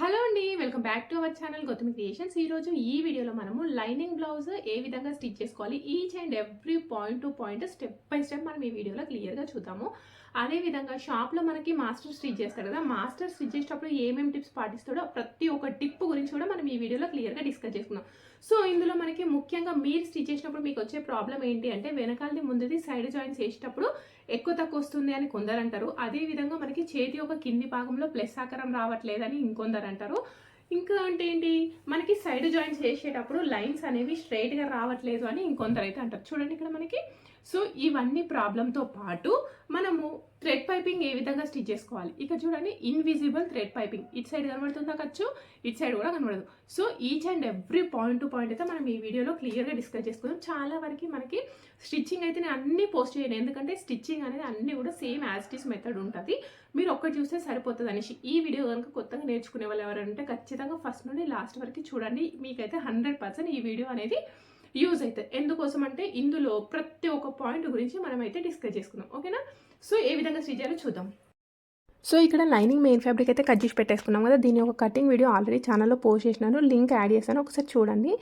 Hello అండి welcome back to our channel Gautami creations. ఈరోజు ఈ వీడియోలో మనము లైనింగ్ బ్లౌజ్ ఏ విధంగా స్టిచ్ చేసుకోవాలి each and every point to point step by step మనం ఈ వీడియోలో క్లియర్గా చూద్దాము. అదేవిధంగా షాప్లో మనకి మాస్టర్ స్టిచ్ చేస్తారు కదా మాస్టర్ స్టిచ్ చేసేటప్పుడు ఏమేమి టిప్స్ పాటిస్తాడో ప్రతి ఒక్క టిప్ గురించి కూడా మనం ఈ వీడియోలో క్లియర్గా డిస్కస్ చేసుకుందాం. సో ఇందులో మనకి ముఖ్యంగా మీరు స్టిచ్ చేసినప్పుడు మీకు వచ్చే ప్రాబ్లం ఏంటి అంటే వెనకాలది ముందుది సైడ్ జాయింట్స్ వేసేటప్పుడు ఎక్కువ తక్కువ వస్తుంది అని కొందరు అంటారు అదే విధంగా మనకి చేతి ఒక కింది భాగంలో ప్లస్ ఆకారం రావట్లేదని ఇంకొందరు అంటారు ఇంకా అంటే ఏంటి? మనకి సైడ్ జాయింట్స్ చేసేటప్పుడు లైన్స్ అనేవి స్ట్రైట్గా రావట్లేదు అని ఇంకొందరు అయితే అంటారు. చూడండి ఇక్కడ మనకి సో ఇవన్నీ ప్రాబ్లంతో పాటు మనము థ్రెడ్ పైపింగ్ ఏ విధంగా స్టిచ్ చేసుకోవాలి? ఇక్కడ చూడండి ఇన్విజిబుల్ థ్రెడ్ పైపింగ్ ఇటు సైడ్ కనబడుతుందా ఖర్చు? ఇటు సైడ్ కూడా కనబడదు. So each and every point to point అయితే మనం ఈ వీడియోలో క్లియర్గా డిస్కస్ చేసుకుందాం. చాలా వరకు మనకి స్టిచ్చింగ్ అయితే నేను అన్ని పోస్ట్ చేయను ఎందుకంటే స్టిచ్చింగ్ అనేది అన్నీ కూడా సేమ్ యాజ్టీస్ మెథడ్ ఉంటుంది. మీరు ఒక్కటి చూస్తే సరిపోతుంది అనేసి. ఈ వీడియో కనుక కొత్తగా నేర్చుకునే వాళ్ళు ఎవరంటే ఖచ్చితంగా ఫస్ట్ నుండి లాస్ట్ వరకు చూడండి. మీకైతే హండ్రెడ్ పర్సెంట్ ఈ వీడియో అనేది యూజ్ అవుతాయి ఎందుకోసం అంటే ఇందులో ప్రతి ఒక్క పాయింట్ గురించి మనం అయితే డిస్కస్ చేసుకుందాం ఓకేనా సో ఏ విధంగా స్టిచ్ చేయాలో చూద్దాం. సో ఇక్కడ లైనింగ్ మెయిన్ ఫ్యాబ్రిక్ అయితే కట్ చేసి పెట్టేసుకున్నాం కదా. దీని ఒక కటింగ్ వీడియో ఆల్రెడీ ఛానల్లో పోస్ట్ చేసినాను. లింక్ యాడ్ చేశాను. ఒకసారి చూడండి.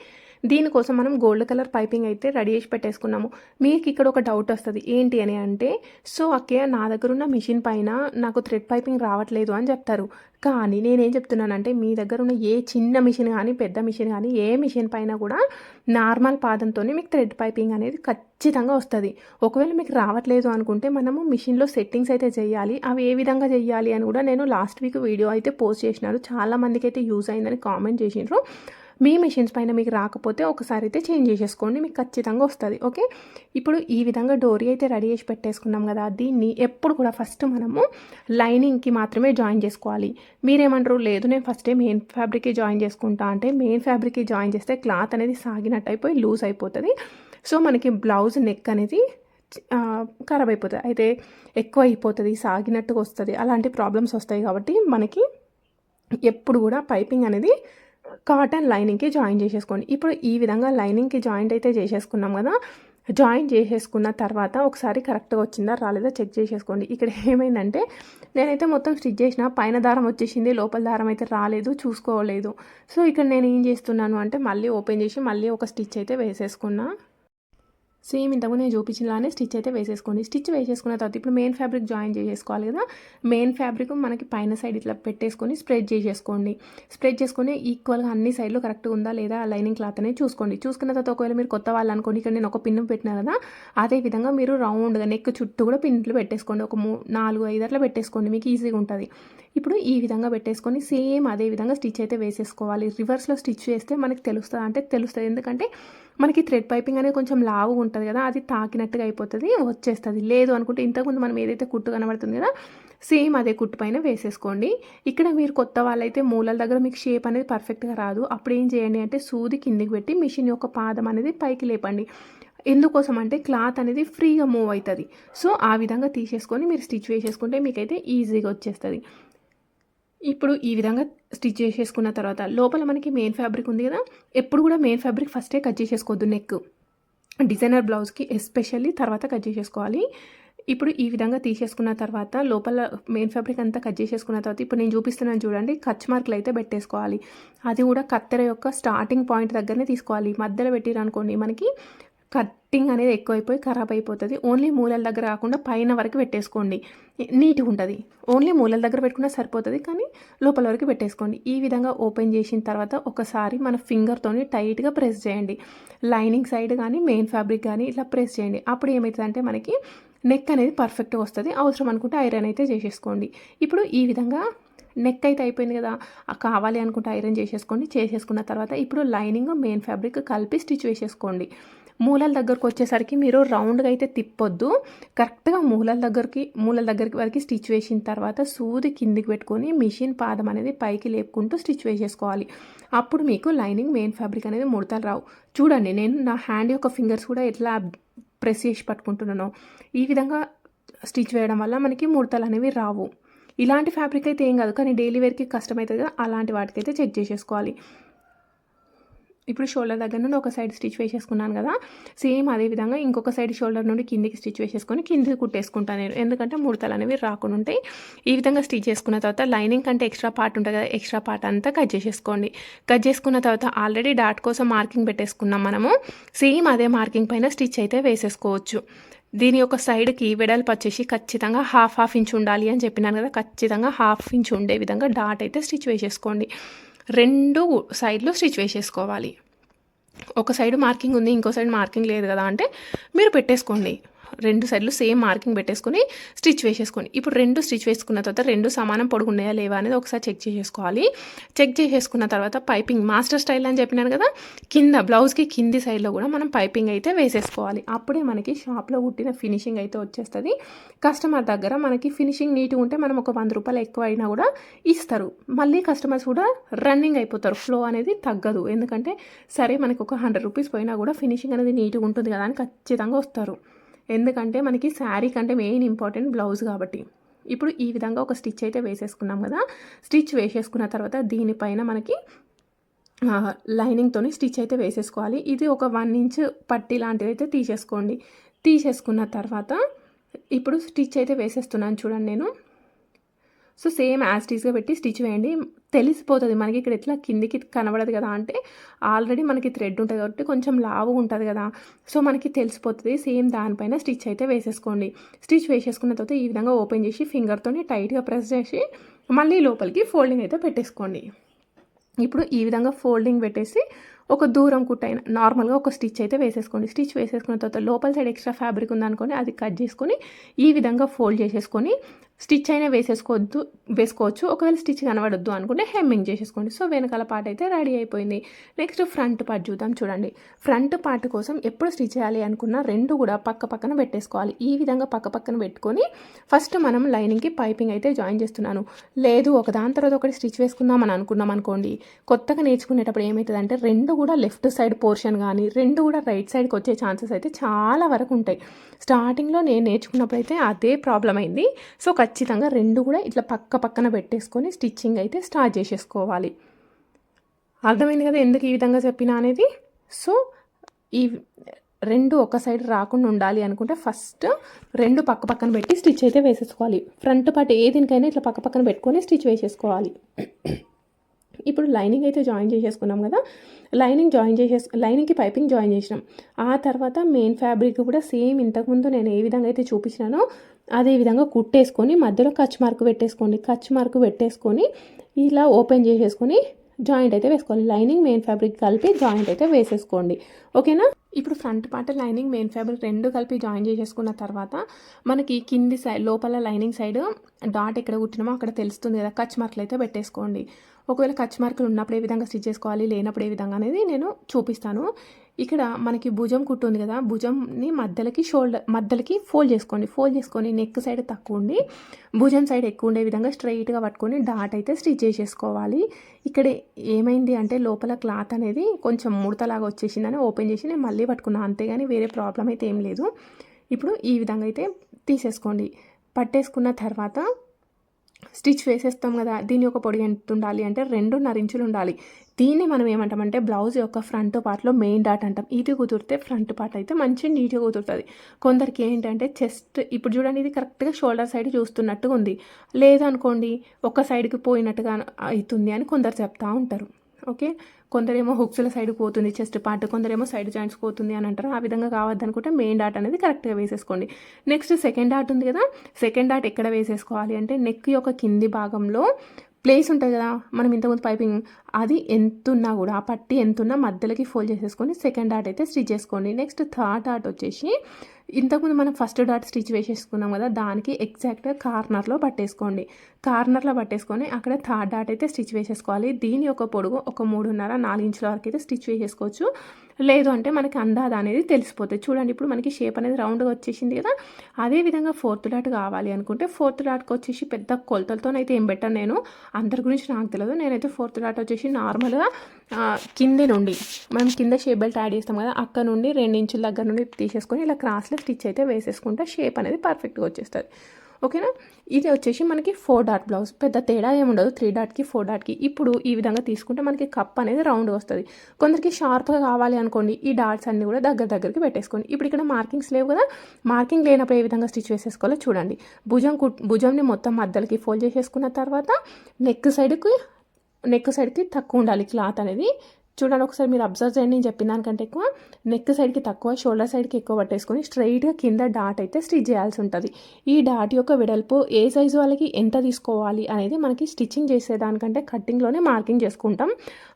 దీనికోసం మనం గోల్డ్ కలర్ పైపింగ్ అయితే రెడీ చేసి పెట్టేసుకున్నాము. మీకు ఇక్కడ ఒక డౌట్ వస్తుంది ఏంటి అని అంటే సో అక్కయ్య నా దగ్గర ఉన్న మిషన్ పైన నాకు థ్రెడ్ పైపింగ్ రావట్లేదు అని చెప్తారు. కానీ నేనేం చెప్తున్నానంటే మీ దగ్గర ఉన్న ఏ చిన్న మిషన్ కానీ పెద్ద మిషన్ కానీ ఏ మిషన్ పైన కూడా నార్మల్ పాదంతో మీకు థ్రెడ్ పైపింగ్ అనేది ఖచ్చితంగా వస్తుంది. ఒకవేళ మీకు రావట్లేదు అనుకుంటే మనము మిషన్లో సెట్టింగ్స్ అయితే చేయాలి. అవి ఏ విధంగా చేయాలి అని కూడా నేను లాస్ట్ వీక్ వీడియో అయితే పోస్ట్ చేసినాను చాలా మందికి అయితే యూజ్ అయిందని కామెంట్ చేసినారు మీ మిషన్స్ పైన మీకు రాకపోతే ఒకసారి అయితే చేంజ్ చేసేసుకోండి మీకు ఖచ్చితంగా వస్తుంది ఓకే ఇప్పుడు ఈ విధంగా డోరీ అయితే రెడీ చేసి పెట్టేసుకున్నాం కదా దీన్ని ఎప్పుడు కూడా ఫస్ట్ మనము లైనింగ్కి మాత్రమే జాయిన్ చేసుకోవాలి. మీరేమంటారు లేదు నేను ఫస్టే మెయిన్ ఫ్యాబ్రిక్కి జాయిన్ చేసుకుంటా అంటే మెయిన్ ఫ్యాబ్రిక్కి జాయిన్ చేస్తే క్లాత్ అనేది సాగినట్టు అయిపోయి లూజ్ అయిపోతుంది. సో మనకి బ్లౌజ్ నెక్ అనేది ఖరాబ్ అయిపోతుంది. అయితే ఎక్కువ అయిపోతుంది సాగినట్టుగా వస్తుంది. అలాంటి ప్రాబ్లమ్స్ వస్తాయి కాబట్టి మనకి ఎప్పుడు కూడా పైపింగ్ అనేది కాటన్ లైనింగ్కి జాయిన్ చేసేసుకోండి. ఇప్పుడు ఈ విధంగా లైనింగ్కి జాయింట్ అయితే చేసేసుకున్నాం కదా జాయిన్ చేసేసుకున్న తర్వాత ఒకసారి కరెక్ట్గా వచ్చిందా రాలేదా చెక్ చేసేసుకోండి. ఇక్కడ ఏమైందంటే నేనైతే మొత్తం స్టిచ్ చేసిన పైన దారం వచ్చేసింది లోపల దారం అయితే రాలేదు చూసుకోలేదు. సో ఇక్కడ నేను ఏం చేస్తున్నాను అంటే మళ్ళీ ఓపెన్ చేసి మళ్ళీ ఒక స్టిచ్ అయితే వేసేసుకున్నా. సేమ్ ఇంతకుముందు నేను చూపించినలానే స్టిచ్ అయితే వేసేసుకోండి. స్టిచ్ వేసేసుకున్న తర్వాత ఇప్పుడు మెయిన్ ఫ్యాబ్రిక్ జాయిన్ చేసేసుకోవాలి కదా. మెయిన్ ఫ్యాబ్రిక్ మనకి పైన సైడ్ ఇట్లా పెట్టేసుకొని స్ప్రెడ్ చేసేసుకోండి. స్ప్రెడ్ చేసుకొని ఈక్వల్గా అన్ని సైడ్లు కరెక్ట్గా ఉందా లేదా లైనింగ్ క్లాత్ అనేది చూసుకోండి. చూసుకున్న తర్వాత ఒకవేళ మీరు కొత్త వాళ్ళు అనుకోండి ఇక్కడ నేను ఒక పిన్ను పెట్టినా కదా అదే విధంగా మీరు రౌండ్గా నెక్ చుట్టూ కూడా పిన్లు పెట్టేసుకోండి. ఒక మూ నాలుగు ఐదు అట్లా పెట్టేసుకోండి. మీకు ఈజీగా ఉంటుంది. ఇప్పుడు ఈ విధంగా పెట్టేసుకొని సేమ్ అదే విధంగా స్టిచ్ అయితే వేసేసుకోవాలి. రివర్స్లో స్టిచ్ చేస్తే మనకి తెలుస్తుంది? అంటే తెలుస్తుంది. ఎందుకంటే మనకి థ్రెడ్ పైపింగ్ అనేది కొంచెం లావుగా ఉంటుంది కదా అది తాకినట్టుగా అయిపోతుంది వచ్చేస్తుంది. లేదు అనుకుంటే ఇంతకుముందు మనం ఏదైతే కుట్టు కనబడుతుంది కదా సేమ్ అదే కుట్టు పైన వేసేసుకోండి. ఇక్కడ మీరు కొత్త వాళ్ళైతే మూలల దగ్గర మీకు షేప్ అనేది పర్ఫెక్ట్గా రాదు. అప్పుడు ఏం చేయండి అంటే సూది కిందికి పెట్టి మిషన్ యొక్క పాదం అనేది పైకి లేపండి. ఎందుకోసం అంటే క్లాత్ అనేది ఫ్రీగా మూవ్ అవుతుంది. సో ఆ విధంగా తీసేసుకొని మీరు స్టిచ్ వేసేసుకుంటే మీకైతే ఈజీగా వచ్చేస్తుంది. ఇప్పుడు ఈ విధంగా స్టిచ్ చేసేసుకున్న తర్వాత లోపల మనకి మెయిన్ ఫ్యాబ్రిక్ ఉంది కదా ఎప్పుడు కూడా మెయిన్ ఫ్యాబ్రిక్ ఫస్టే కట్ చేసేసుకోవద్దు నెక్ డిజైనర్ బ్లౌజ్కి ఎస్పెషల్లీ తర్వాత కట్ చేసేసుకోవాలి. ఇప్పుడు ఈ విధంగా తీసేసుకున్న తర్వాత లోపల మెయిన్ ఫ్యాబ్రిక్ అంతా కట్ చేసేసుకున్న తర్వాత ఇప్పుడు నేను చూపిస్తున్నాను చూడండి కచ్ మార్కులు అయితే పెట్టేసుకోవాలి. అది కూడా కత్తెర యొక్క స్టార్టింగ్ పాయింట్ దగ్గరనే తీసుకోవాలి. మధ్యలో పెట్టిరనుకోండి మనకి కట్టింగ్ అనేది ఎక్కువైపోయి ఖరాబ్ అయిపోతుంది. ఓన్లీ మూలల దగ్గర కాకుండా పైన వరకు పెట్టేసుకోండి. నీట్గా ఉంటుంది. ఓన్లీ మూలల దగ్గర పెట్టుకున్నా సరిపోతుంది కానీ లోపల వరకు పెట్టేసుకోండి. ఈ విధంగా ఓపెన్ చేసిన తర్వాత ఒకసారి మన ఫింగర్తోని టైట్గా ప్రెస్ చేయండి. లైనింగ్ సైడ్ కానీ మెయిన్ ఫ్యాబ్రిక్ కానీ ఇట్లా ప్రెస్ చేయండి. అప్పుడు ఏమవుతుందంటే మనకి నెక్ అనేది పర్ఫెక్ట్గా వస్తుంది. అవసరం అనుకుంటే ఐరన్ అయితే చేసేసుకోండి. ఇప్పుడు ఈ విధంగా నెక్ అయితే అయిపోయింది కదా కావాలి అనుకుంటే ఐరన్ చేసేసుకోండి. చేసేసుకున్న తర్వాత ఇప్పుడు లైనింగ్ మెయిన్ ఫ్యాబ్రిక్ కలిపి స్టిచ్ వేసేసుకోండి. మూలల దగ్గరకు వచ్చేసరికి మీరు రౌండ్గా అయితే తిప్పొద్దు. కరెక్ట్గా మూలల దగ్గరికి మూలల దగ్గరికి వరకు స్టిచ్ వేసిన తర్వాత సూది కిందికి పెట్టుకొని మిషన్ పాదం అనేది పైకి లేపుకుంటూ స్టిచ్ వేసేసుకోవాలి. అప్పుడు మీకు లైనింగ్ మెయిన్ ఫ్యాబ్రిక్ అనేది ముడతలు రావు. చూడండి నేను నా హ్యాండ్ యొక్క ఫింగర్స్ కూడా ఎట్లా ప్రెస్ చేసి పట్టుకుంటున్నాను ఈ విధంగా స్టిచ్ వేయడం వల్ల మనకి ముడతలు అనేవి రావు. ఇలాంటి ఫ్యాబ్రిక్ అయితే ఏం కాదు కానీ డైలీ వేర్కి కష్టమవుతుంది కదా అలాంటి వాటికైతే చెక్ చేసేసుకోవాలి. ఇప్పుడు షోల్డర్ దగ్గర నుండి ఒక సైడ్ స్టిచ్ వేసేసుకున్నాను కదా సేమ్ అదే విధంగా ఇంకొక సైడ్ షోల్డర్ నుండి కిందికి స్టిచ్ వేసేసుకొని కిందికి కుట్టేసుకుంటాను నేను. ఎందుకంటే ముడతలు అనేవి రాకుండా ఉంటాయి. ఈ విధంగా స్టిచ్ చేసుకున్న తర్వాత లైనింగ్ కంటే ఎక్స్ట్రా పార్ట్ ఉంటుంది కదా ఎక్స్ట్రా పార్ట్ అంతా కట్ చేసేసుకోండి. కట్ చేసుకున్న తర్వాత ఆల్రెడీ డాట్ కోసం మార్కింగ్ పెట్టేసుకున్నాం మనము. సేమ్ అదే మార్కింగ్ పైన స్టిచ్ అయితే వేసేసుకోవచ్చు. దీని యొక్క సైడ్కి వెడల్పు వచ్చేసి ఖచ్చితంగా హాఫ్ హాఫ్ ఇంచ్ ఉండాలి అని చెప్పినాను కదా ఖచ్చితంగా హాఫ్ ఇంచ్ ఉండే విధంగా డాట్ అయితే స్టిచ్ వేసేసుకోండి. రెండు సైడ్లు స్టిచ్ వేసేసుకోవాలి. ఒక సైడ్ మార్కింగ్ ఉంది ఇంకో సైడ్ మార్కింగ్ లేదు కదా అంటే మీరు పెట్టేసుకోండి. రెండు సైడ్లు సేమ్ మార్కింగ్ పెట్టేసుకొని స్టిచ్ వేసేసుకోండి. ఇప్పుడు రెండు స్టిచ్ వేసుకున్న తర్వాత రెండు సమానం పొడుగున్నాయా లేవా అనేది ఒకసారి చెక్ చేసేసుకోవాలి. చెక్ చేసేసుకున్న తర్వాత పైపింగ్ మాస్టర్ స్టైల్ అని చెప్పినాను కదా కింద బ్లౌజ్కి కింది సైడ్లో కూడా మనం పైపింగ్ అయితే వేసేసుకోవాలి. అప్పుడే మనకి షాప్లో కుట్టిన ఫినిషింగ్ అయితే వచ్చేస్తుంది. కస్టమర్ దగ్గర మనకి ఫినిషింగ్ నీట్గా ఉంటే మనం ఒక వంద రూపాయలు ఎక్కువ అయినా కూడా ఇస్తారు. మళ్ళీ కస్టమర్స్ కూడా రన్నింగ్ అయిపోతారు. ఫ్లో అనేది తగ్గదు. ఎందుకంటే సరే మనకు ఒక హండ్రెడ్ రూపీస్ పోయినా కూడా ఫినిషింగ్ అనేది నీట్గా ఉంటుంది కదా అని ఖచ్చితంగా వస్తారు. ఎందుకంటే మనకి శారీ కంటే మెయిన్ ఇంపార్టెంట్ బ్లౌజ్ కాబట్టి. ఇప్పుడు ఈ విధంగా ఒక స్టిచ్ అయితే వేసేసుకున్నాం కదా. స్టిచ్ వేసేసుకున్న తర్వాత దీనిపైన మనకి లైనింగ్తోని స్టిచ్ అయితే వేసేసుకోవాలి. ఇది ఒక వన్ ఇంచ్ పట్టి లాంటిది అయితే తీసేసుకోండి. తీసేసుకున్న తర్వాత ఇప్పుడు స్టిచ్ అయితే వేసేస్తున్నాను చూడండి నేను. సో సేమ్ యాస్టీస్గా పెట్టి స్టిచ్ వేయండి. తెలిసిపోతుంది. మనకి ఇక్కడ ఎట్లా కిందికి కనబడదు కదా అంటే ఆల్రెడీ మనకి థ్రెడ్ ఉంటుంది కాబట్టి కొంచెం లావు ఉంటుంది కదా. సో మనకి తెలిసిపోతుంది. సేమ్ దానిపైన స్టిచ్ అయితే వేసేసుకోండి. స్టిచ్ వేసేసుకున్న తర్వాత ఈ విధంగా ఓపెన్ చేసి ఫింగర్తోని టైట్గా ప్రెస్ చేసి మళ్ళీ లోపలికి ఫోల్డింగ్ అయితే పెట్టేసుకోండి. ఇప్పుడు ఈ విధంగా ఫోల్డింగ్ పెట్టేసి ఒక దూరం కుట్టైన నార్మల్గా ఒక స్టిచ్ అయితే వేసేసుకోండి. స్టిచ్ వేసేసుకున్న తర్వాత లోపల సైడ్ ఎక్స్ట్రా ఫ్యాబ్రిక్ ఉందనుకొని అది కట్ చేసుకొని ఈ విధంగా ఫోల్డ్ చేసేసుకొని స్టిచ్ అయినా వేసేసుకోవద్దు వేసుకోవచ్చు. ఒకవేళ స్టిచ్ కనబడొద్దు అనుకుంటే హెమ్మింగ్ చేసేసుకోండి. సో వెనకాల పార్ట్ అయితే రెడీ అయిపోయింది. నెక్స్ట్ ఫ్రంట్ పార్ట్ చూద్దాం చూడండి. ఫ్రంట్ పార్ట్ కోసం ఎప్పుడు స్టిచ్ చేయాలి అనుకున్నా రెండు కూడా పక్క పక్కన పెట్టేసుకోవాలి. ఈ విధంగా పక్క పక్కన పెట్టుకొని ఫస్ట్ మనం లైనింగ్కి పైపింగ్ అయితే జాయిన్ చేస్తున్నాను. లేదు ఒక దాని తర్వాత ఒకటి స్టిచ్ వేసుకుందాం అని అనుకున్నాం అనుకోండి. కొత్తగా నేర్చుకునేటప్పుడు ఏమవుతుందంటే రెండు కూడా లెఫ్ట్ సైడ్ పోర్షన్ కానీ రెండు కూడా రైట్ సైడ్కి వచ్చే ఛాన్సెస్ అయితే చాలా వరకు ఉంటాయి. స్టార్టింగ్లో నేను నేర్చుకున్నప్పుడు అయితే అదే ప్రాబ్లం అయింది. సో ఖచ్చితంగా రెండు కూడా ఇట్లా పక్క పక్కన పెట్టేసుకొని స్టిచ్చింగ్ అయితే స్టార్ట్ చేసేసుకోవాలి. అర్థమైంది కదా ఎందుకు ఈ విధంగా చెప్పినా అనేది? సో ఈ రెండు ఒక సైడ్ రాకుండా ఉండాలి అనుకుంటే ఫస్ట్ రెండు పక్క పక్కన పెట్టి స్టిచ్ అయితే వేసేసుకోవాలి. ఫ్రంట్ పార్ట్ ఏ దీనికైనా ఇట్లా పక్క పక్కన పెట్టుకొని స్టిచ్ వేసేసుకోవాలి. ఇప్పుడు లైనింగ్ అయితే జాయిన్ చేసేసుకున్నాం కదా. లైనింగ్ జాయిన్ చేసేస్ లైనింగ్కి పైపింగ్ జాయిన్ చేసినాం. ఆ తర్వాత మెయిన్ ఫ్యాబ్రిక్ కూడా సేమ్ ఇంతకుముందు నేను ఏ విధంగా అయితే చూపించినానో అదే విధంగా కుట్టేసుకొని మధ్యలో కచ్ మార్క్ పెట్టేసుకోండి. కచ్ మార్క్ పెట్టేసుకొని ఇలా ఓపెన్ చేసేసుకొని జాయింట్ అయితే వేసుకోవాలి. లైనింగ్ మెయిన్ ఫ్యాబ్రిక్ కలిపి జాయింట్ అయితే వేసేసుకోండి. ఓకేనా? ఇప్పుడు front part lining main fabric రెండు కలిపి జాయిన్ చేసేసుకున్న తర్వాత మనకి కింది సైడ్ లోపల లైనింగ్ సైడ్ డాట్ ఎక్కడ కుట్టినామో అక్కడ తెలుస్తుంది కదా. కచ్ మార్కులు అయితే పెట్టేసుకోండి. ఒకవేళ కచ్ మార్కులు ఉన్నప్పుడు ఏ విధంగా స్టిచ్ చేసుకోవాలి లేనప్పుడు ఏ విధంగా అనేది నేను చూపిస్తాను. ఇక్కడ మనకి భుజం కుట్టు ఉంది కదా భుజంని మధ్యలకి షోల్డర్ మధ్యలకి ఫోల్డ్ చేసుకోండి. ఫోల్డ్ చేసుకొని నెక్ సైడ్ తక్కువ ఉండి భుజం సైడ్ ఎక్కువ ఉండే విధంగా స్ట్రైట్గా పట్టుకొని డాట్ అయితే స్టిచ్ చేసేసుకోవాలి. ఇక్కడ ఏమైంది అంటే లోపల క్లాత్ అనేది కొంచెం ముడతలాగా వచ్చేసిందని ఓపెన్ చేసి నేను మళ్ళీ పట్టుకున్నాను అంతేగాని వేరే ప్రాబ్లం అయితే ఏం లేదు. ఇప్పుడు ఈ విధంగా అయితే తీసేసుకోండి. పట్టేసుకున్న తర్వాత స్టిచ్ వేసేస్తాం కదా దీని యొక్క పొడి ఎంత ఉండాలి అంటే రెండున్నర ఇంచులు ఉండాలి. దీన్ని మనం ఏమంటామంటే బ్లౌజ్ యొక్క ఫ్రంట్ పార్ట్లో మెయిన్ డాట్ అంటాం. ఇది కుదిరితే ఫ్రంట్ పార్ట్ అయితే మంచిగా నీట్గా కుదురుతుంది. కొందరికి ఏంటంటే చెస్ట్ ఇప్పుడు చూడండి ఇది కరెక్ట్గా షోల్డర్ సైడ్ చూస్తున్నట్టుగా ఉంది. లేదనుకోండి ఒక సైడ్కి పోయినట్టుగా అవుతుంది అని కొందరు చెప్తా ఉంటారు. ఓకే? కొందరేమో హుక్స్ల సైడ్ పోతుంది చెస్ట్ పార్ట్ కొందరేమో సైడ్ జాయింట్స్ పోతుంది అని అంటారు. ఆ విధంగా కావద్దనుకుంటే మెయిన్ డాట్ అనేది కరెక్ట్గా వేసేసుకోండి. నెక్స్ట్ సెకండ్ డాట్ ఉంది కదా సెకండ్ డాట్ ఎక్కడ వేసేసుకోవాలి అంటే నెక్ యొక్క కింది భాగంలో ప్లేస్ ఉంటుంది కదా మనం ఇంతకుముందు పైపింగ్ అది ఎంతున్నా కూడా ఆ పట్టి ఎంతున్నా మధ్యలోకి ఫోల్డ్ చేసేసుకొని సెకండ్ డాట్ అయితే స్టిచ్ చేసుకోండి. నెక్స్ట్ థర్డ్ డాట్ వచ్చేసి ఇంతకుముందు మనం ఫస్ట్ డాట్ స్టిచ్ వేసేసుకున్నాం కదా దానికి ఎగ్జాక్ట్గా కార్నర్లో పట్టేసుకోండి. కార్నర్లో పట్టేసుకొని అక్కడ థర్డ్ డాట్ అయితే స్టిచ్ వేసేసుకోవాలి. దీని యొక్క పొడుగు ఒక మూడున్నర నాలుగు ఇంచుల వరకు అయితే స్టిచ్ వేసేసుకోవచ్చు. లేదు అంటే మనకి అందాద అనేది తెలిసిపోతుంది. చూడండి ఇప్పుడు మనకి షేప్ అనేది రౌండ్గా వచ్చేసింది కదా. అదే విధంగా ఫోర్త్ డాట్ కావాలి అనుకుంటే ఫోర్త్ డాట్కి వచ్చేసి పెద్ద కొలతలతోనైతే ఏం పెట్టాను నేను. అందరి గురించి నాకు తెలియదు. నేనైతే ఫోర్త్ డాట్ వచ్చేసి నార్మల్గా కింద నుండి మనం కింద షేప్ బెల్ట్ యాడ్ చేస్తాం కదా అక్కడ నుండి రెండు ఇంచుల దగ్గర నుండి తీసేసుకొని ఇలా క్రాస్లో స్టిచ్ అయితే వేసేసుకుంటే షేప్ అనేది పర్ఫెక్ట్గా వచ్చేస్తుంది. ఓకేనా? ఇది వచ్చేసి మనకి ఫోర్ డాట్ బ్లౌజ్ పెద్ద తేడా ఏముండదు త్రీ డాట్కి ఫోర్ డాట్కి ఇప్పుడు ఈ విధంగా తీసుకుంటే మనకి కప్ అనేది రౌండ్ వస్తుంది. కొందరికి షార్ప్గా కావాలి అనుకోండి ఈ డాట్స్ అన్ని కూడా దగ్గర దగ్గరికి పెట్టేసుకోండి. ఇప్పుడు ఇక్కడ మార్కింగ్స్ లేవు కదా? మార్కింగ్ లేనప్పుడు ఏ విధంగా స్టిచ్ వేసేసుకోవాలో చూడండి. భుజం కుట్ భుజంని మొత్తం మధ్యలకి ఫోల్డ్ చేసేసుకున్న తర్వాత నెక్ సైడ్కి నెక్ సైడ్కి తక్కువ ఉండాలి క్లాత్ అనేది. చూడండి ఒకసారి మీరు అబ్జర్వ్ చేయండి నేను చెప్పిన దానికంటే ఎక్కువ. నెక్ సైడ్కి తక్కువ షోల్డర్ సైడ్కి ఎక్కువ పట్టేసుకొని స్ట్రైట్గా కింద డాట్ అయితే స్టిచ్ చేయాల్సి ఉంటుంది. ఈ డాట్ యొక్క వెడల్పు ఏ సైజు వాళ్ళకి ఎంత తీసుకోవాలి అనేది మనకి స్టిచ్చింగ్ చేసేదానికంటే కట్టింగ్లోనే మార్కింగ్ చేసుకుంటాం.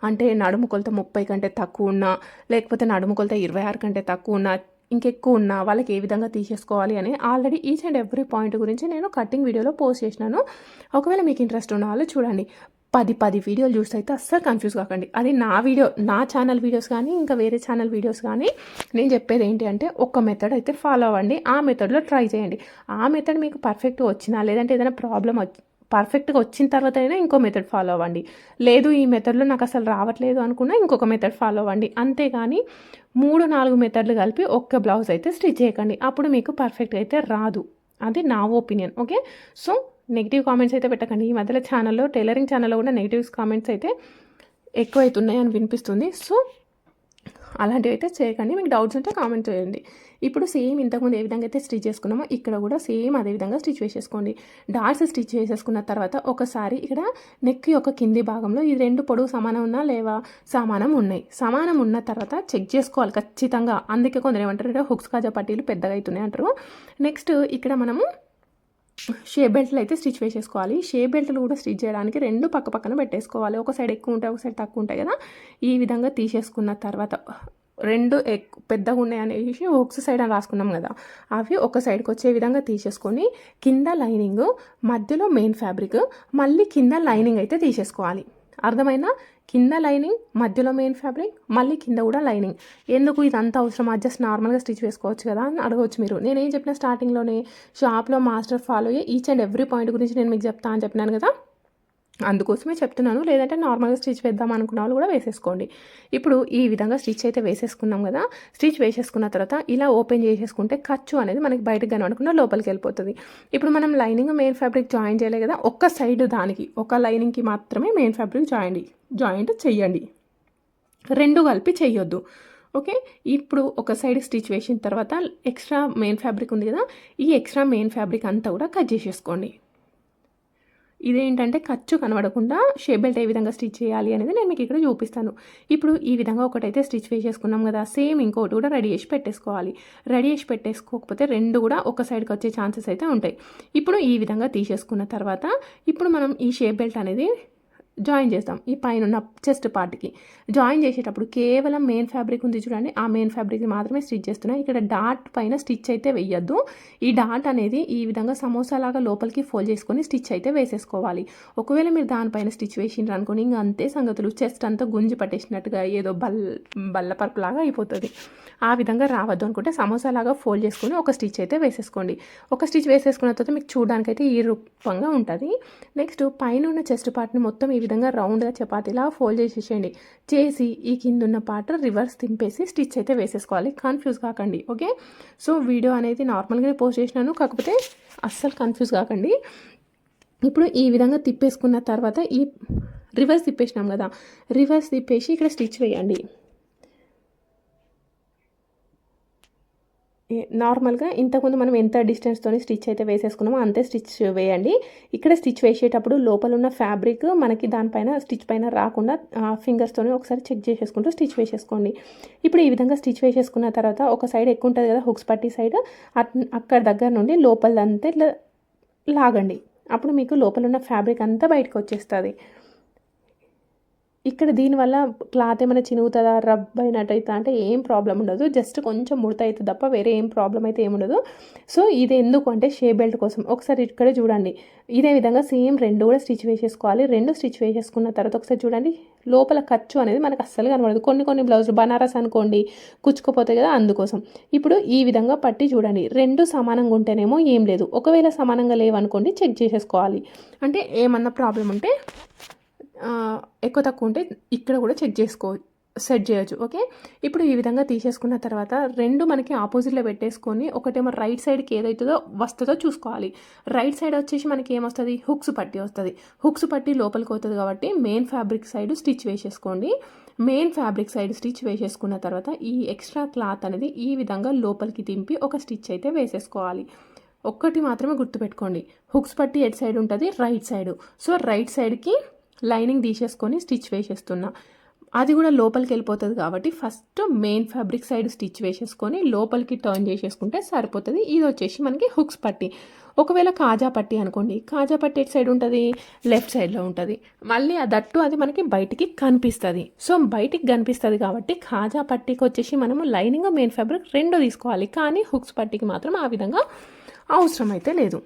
అంటే నడుము కొలత ముప్పై కంటే తక్కువ ఉన్నా లేకపోతే నడుము కొలత ఇరవై ఆరు కంటే తక్కువ ఉన్నా ఇంకెక్కువ ఉన్నా వాళ్ళకి ఏ విధంగా తీసేసుకోవాలి అని already each and every point గురించి నేను కటింగ్ వీడియోలో పోస్ట్ చేసినాను. ఒకవేళ మీకు ఇంట్రెస్ట్ ఉన్న వాళ్ళు చూడండి. పది పది వీడియోలు చూస్తే అయితే అస్సలు కన్ఫ్యూజ్ కాకండి. అది నా వీడియో నా ఛానల్ వీడియోస్ కానీ ఇంకా వేరే ఛానల్ వీడియోస్ కానీ నేను చెప్పేది ఏంటి అంటే ఒక మెథడ్ అయితే ఫాలో అవ్వండి. ఆ మెథడ్లో ట్రై చేయండి. ఆ మెథడ్ మీకు పర్ఫెక్ట్గా వచ్చినా లేదంటే ఏదైనా ప్రాబ్లం పర్ఫెక్ట్గా వచ్చిన తర్వాత అయినా ఇంకో మెథడ్ ఫాలో అవ్వండి. లేదు ఈ మెథడ్లో నాకు అసలు రావట్లేదు అనుకున్నా ఇంకొక మెథడ్ ఫాలో అవ్వండి. అంతేగాని మూడు నాలుగు మెథడ్లు కలిపి ఒక్క బ్లౌజ్ అయితే స్టిచ్ చేయకండి. అప్పుడు మీకు పర్ఫెక్ట్ అయితే రాదు. అది నా opinion okay so negative comments అయితే పెట్టకండి. ఈ మధ్యలో ఛానల్లో టైలరింగ్ ఛానల్లో కూడా నెగిటివ్ కామెంట్స్ అయితే ఎక్కువైతున్నాయి అని వినిపిస్తుంది. సో అలాంటివి అయితే చేయకండి. మీకు డౌట్స్ ఉంటే కామెంట్ చేయండి. ఇప్పుడు సేమ్ ఇంతకుముందు ఏ విధంగా అయితే స్టిచ్ చేసుకున్నామో ఇక్కడ కూడా సేమ్ అదే విధంగా స్టిచ్ వేసేసుకోండి. డాట్స్ స్టిచ్ చేసేసుకున్న తర్వాత ఒకసారి ఇక్కడ నెక్ యొక్క కింది భాగంలో ఈ రెండు పొడవు సమానం ఉన్నా లేవా? సమానం ఉన్నాయి. సమానం ఉన్న తర్వాత చెక్ చేసుకోవాలి ఖచ్చితంగా. అందుకే కొందరు ఏమంటారు హుక్స్ కాజా పట్టీలు పెద్దగా అవుతున్నాయి అంటారు. నెక్స్ట్ ఇక్కడ మనము షే బెల్ట్లు అయితే స్టిచ్ వేసేసుకోవాలి. షే బెల్ట్లు కూడా స్టిచ్ చేయడానికి రెండు పక్క పక్కన పెట్టేసుకోవాలి. ఒక సైడ్ ఎక్కువ ఉంటాయి ఒక సైడ్ తక్కువ ఉంటాయి కదా. ఈ విధంగా తీసేసుకున్న తర్వాత రెండు ఎక్కు పెద్దగా ఉన్నాయి అనేసి ఒక సైడ్ అని రాసుకున్నాం కదా. అవి ఒక సైడ్కి వచ్చే విధంగా తీసేసుకొని కింద లైనింగ్ మధ్యలో మెయిన్ ఫ్యాబ్రిక్ మళ్ళీ కింద లైనింగ్ అయితే తీసేసుకోవాలి. అర్థమైనా కింద లైనింగ్ మధ్యలో మెయిన్ ఫ్యాబ్రిక్ మళ్ళీ కింద కూడా లైనింగ్. ఎందుకు ఇదంతా అవసరం? జస్ట్ నార్మల్గా స్టిచ్ వేసుకోవచ్చు కదా అని అడగవచ్చు మీరు. నేనేం చెప్పిన స్టార్టింగ్లోనే షాప్లో మాస్టర్ ఫాలో అయ్యి ఈచ్ అండ్ ఎవ్రీ పాయింట్ గురించి నేను మీకు చెప్తా అని చెప్పినాను కదా. అందుకోసమే చెప్తున్నాను. లేదంటే నార్మల్గా స్టిచ్ వేద్దాం అనుకున్న వాళ్ళు కూడా వేసేసుకోండి. ఇప్పుడు ఈ విధంగా స్టిచ్ అయితే వేసేసుకున్నాం కదా స్టిచ్ వేసేసుకున్న తర్వాత ఇలా ఓపెన్ చేసేసుకుంటే ఖర్చు అనేది మనకి బయటకు కనబడకుండా లోపలికి వెళ్ళిపోతుంది. ఇప్పుడు మనం లైనింగ్ మెయిన్ ఫ్యాబ్రిక్ జాయిన్ చేయలే కదా ఒక్క సైడ్ దానికి ఒక లైనింగ్కి మాత్రమే మెయిన్ ఫ్యాబ్రిక్ జాయిన్ జాయింట్ చెయ్యండి రెండు కలిపి చెయ్యొద్దు ఓకే? ఇప్పుడు ఒక సైడ్ స్టిచ్ వేసిన తర్వాత ఎక్స్ట్రా మెయిన్ ఫ్యాబ్రిక్ ఉంది కదా ఈ ఎక్స్ట్రా మెయిన్ ఫ్యాబ్రిక్ అంతా కూడా కట్ చేసేసుకోండి. ఇదేంటంటే ఖర్చు కనబడకుండా షేప్ బెల్ట్ ఏ విధంగా స్టిచ్ చేయాలి అనేది నేను మీకు ఇక్కడ చూపిస్తాను. ఇప్పుడు ఈ విధంగా ఒకటైతే స్టిచ్ వేసేసుకున్నాం కదా సేమ్ ఇంకోటి కూడా రెడీ చేసి పెట్టేసుకోవాలి. రెడీ చేసి పెట్టేసుకోకపోతే రెండు కూడా ఒక సైడ్కి వచ్చే ఛాన్సెస్ అయితే ఉంటాయి. ఇప్పుడు ఈ విధంగా తీసేసుకున్న తర్వాత ఇప్పుడు మనం ఈ షేప్ బెల్ట్ అనేది జాయిన్ చేస్తాం ఈ పైన ఉన్న చెస్ట్ పార్ట్కి. జాయిన్ చేసేటప్పుడు కేవలం మెయిన్ ఫ్యాబ్రిక్ ఉంది చూడండి. ఆ మెయిన్ ఫ్యాబ్రిక్ని మాత్రమే స్టిచ్ చేస్తున్నాం. ఇక్కడ డాట్ పైన స్టిచ్ అయితే వేయద్దు. ఈ డాట్ అనేది ఈ విధంగా సమోసా లాగా లోపలికి ఫోల్డ్ చేసుకొని స్టిచ్ అయితే వేసేసుకోవాలి. ఒకవేళ మీరు దానిపైన స్టిచ్ వేసిండ్రు అనుకోని ఇంకా అంతే సంగతులు. చెస్ట్ అంతా గుంజి పట్టేసినట్టుగా ఏదో బల్ బల్లపరుపు లాగా అయిపోతుంది. ఆ విధంగా రావద్దు అనుకుంటే సమోసా లాగా ఫోల్డ్ చేసుకొని ఒక స్టిచ్ అయితే వేసేసుకోండి. ఒక స్టిచ్ వేసేసుకున్న తర్వాత మీకు చూడడానికైతే అయితే ఈ రూపంగా ఉంటుంది. నెక్స్ట్ పైన ఉన్న చెస్ట్ పార్ట్ని మొత్తం ఈ విధంగా రౌండ్గా చపాతీలా ఫోల్డ్ చేసేసేయండి. చేసి ఈ కింద ఉన్న పార్ట్ రివర్స్ తింపేసి స్టిచ్ అయితే వేసేసుకోవాలి. కన్ఫ్యూజ్ కాకండి ఓకే? సో వీడియో అనేది నార్మల్గానే పోస్ట్ చేసినాను కాకపోతే అస్సలు కన్ఫ్యూజ్ కాకండి. ఇప్పుడు ఈ విధంగా తిప్పేసుకున్న తర్వాత ఈ రివర్స్ తిప్పేసినాం కదా రివర్స్ తిప్పేసి ఇక్కడ స్టిచ్ వేయండి. నార్మల్గా ఇంతకుముందు మనం ఎంత డిస్టెన్స్తో స్టిచ్ అయితే వేసేసుకున్నామో అంతే స్టిచ్ వేయండి. ఇక్కడ స్టిచ్ వేసేటప్పుడు లోపల ఉన్న ఫ్యాబ్రిక్ మనకి దానిపైన స్టిచ్ పైన రాకుండా ఫింగర్స్తోనే ఒకసారి చెక్ చేసేసుకుంటూ స్టిచ్ వేసేసుకోండి. ఇప్పుడు ఈ విధంగా స్టిచ్ వేసేసుకున్న తర్వాత ఒక సైడ్ ఎక్కువ ఉంటుంది కదా హుక్స్ పట్టి సైడ్ అక్కడ దగ్గర నుండి లోపలంతా ఇట్లా లాగండి. అప్పుడు మీకు లోపల ఉన్న ఫ్యాబ్రిక్ అంతా బయటకు వచ్చేస్తుంది. ఇక్కడ దీనివల్ల క్లాత్ ఏమైనా చినుగుతుందా రబ్ అయినట్టయితే అంటే ఏం ప్రాబ్లం ఉండదు. జస్ట్ కొంచెం ముడత అవుతుంది తప్ప వేరే ఏం ప్రాబ్లం అయితే ఏముండదు సో ఇది ఎందుకు అంటే షే బెల్ట్ కోసం. ఒకసారి ఇక్కడ చూడండి. ఇదే విధంగా సేమ్ రెండు కూడా స్టిచ్ వేసేసుకోవాలి. రెండు స్టిచ్ వేసేసుకున్న తర్వాత ఒకసారి చూడండి. లోపల ఖర్చు అనేది మనకు అస్సలు కనబడదు. కొన్ని కొన్ని బ్లౌజులు బనారస్ అనుకోండి కుచ్చుకుపోతాయి కదా అందుకోసం. ఇప్పుడు ఈ విధంగా పట్టి చూడండి. రెండు సమానంగా ఉంటేనేమో ఏం లేదు. ఒకవేళ సమానంగా లేవనుకోండి చెక్ చేసేసుకోవాలి. అంటే ఏమన్నా ప్రాబ్లం ఉంటే ఎక్కువ తక్కువ ఉంటే ఇక్కడ కూడా చెక్ చేసుకో సెట్ చేయొచ్చు ఓకే? ఇప్పుడు ఈ విధంగా తీసేసుకున్న తర్వాత రెండు మనకి ఆపోజిట్లో పెట్టేసుకొని ఒకటేమో రైట్ సైడ్కి ఏదైతుందో వస్తుందో చూసుకోవాలి. రైట్ సైడ్ వచ్చేసి మనకి ఏమొస్తుంది? హుక్స్ పట్టి వస్తుంది. హుక్స్ పట్టి లోపలికి అవుతుంది కాబట్టి మెయిన్ ఫ్యాబ్రిక్ సైడ్ స్టిచ్ వేసేసుకోండి. మెయిన్ ఫ్యాబ్రిక్ సైడ్ స్టిచ్ వేసేసుకున్న తర్వాత ఈ ఎక్స్ట్రా క్లాత్ అనేది ఈ విధంగా లోపలికి దింపి ఒక స్టిచ్ అయితే వేసేసుకోవాలి. ఒక్కటి మాత్రమే గుర్తుపెట్టుకోండి. హుక్స్ పట్టి ఎట్ సైడ్ ఉంటుంది? Right side. సో రైట్ సైడ్కి లైనింగ్ తీసేసుకొని స్టిచ్ వేసేస్తున్నా. అది కూడా లోపలికి వెళ్ళిపోతుంది కాబట్టి first main fabric side stitch వేసేసుకొని లోపలికి టర్న్ చేసేసుకుంటే సరిపోతుంది. ఇది వచ్చేసి మనకి హుక్స్ పట్టి. ఒకవేళ కాజా పట్టి అనుకోండి. కాజా పట్టి ఎటు సైడ్ ఉంటుంది? లెఫ్ట్ సైడ్లో ఉంటుంది. మళ్ళీ ఆ దట్టు అది మనకి బయటికి కనిపిస్తుంది. సో బయటికి కనిపిస్తుంది కాబట్టి కాజా పట్టికి వచ్చేసి మనము లైనింగ్ మెయిన్ ఫ్యాబ్రిక్ రెండు తీసుకోవాలి. కానీ హుక్స్ పట్టికి మాత్రం ఆ విధంగా అవసరం అయితే లేదు.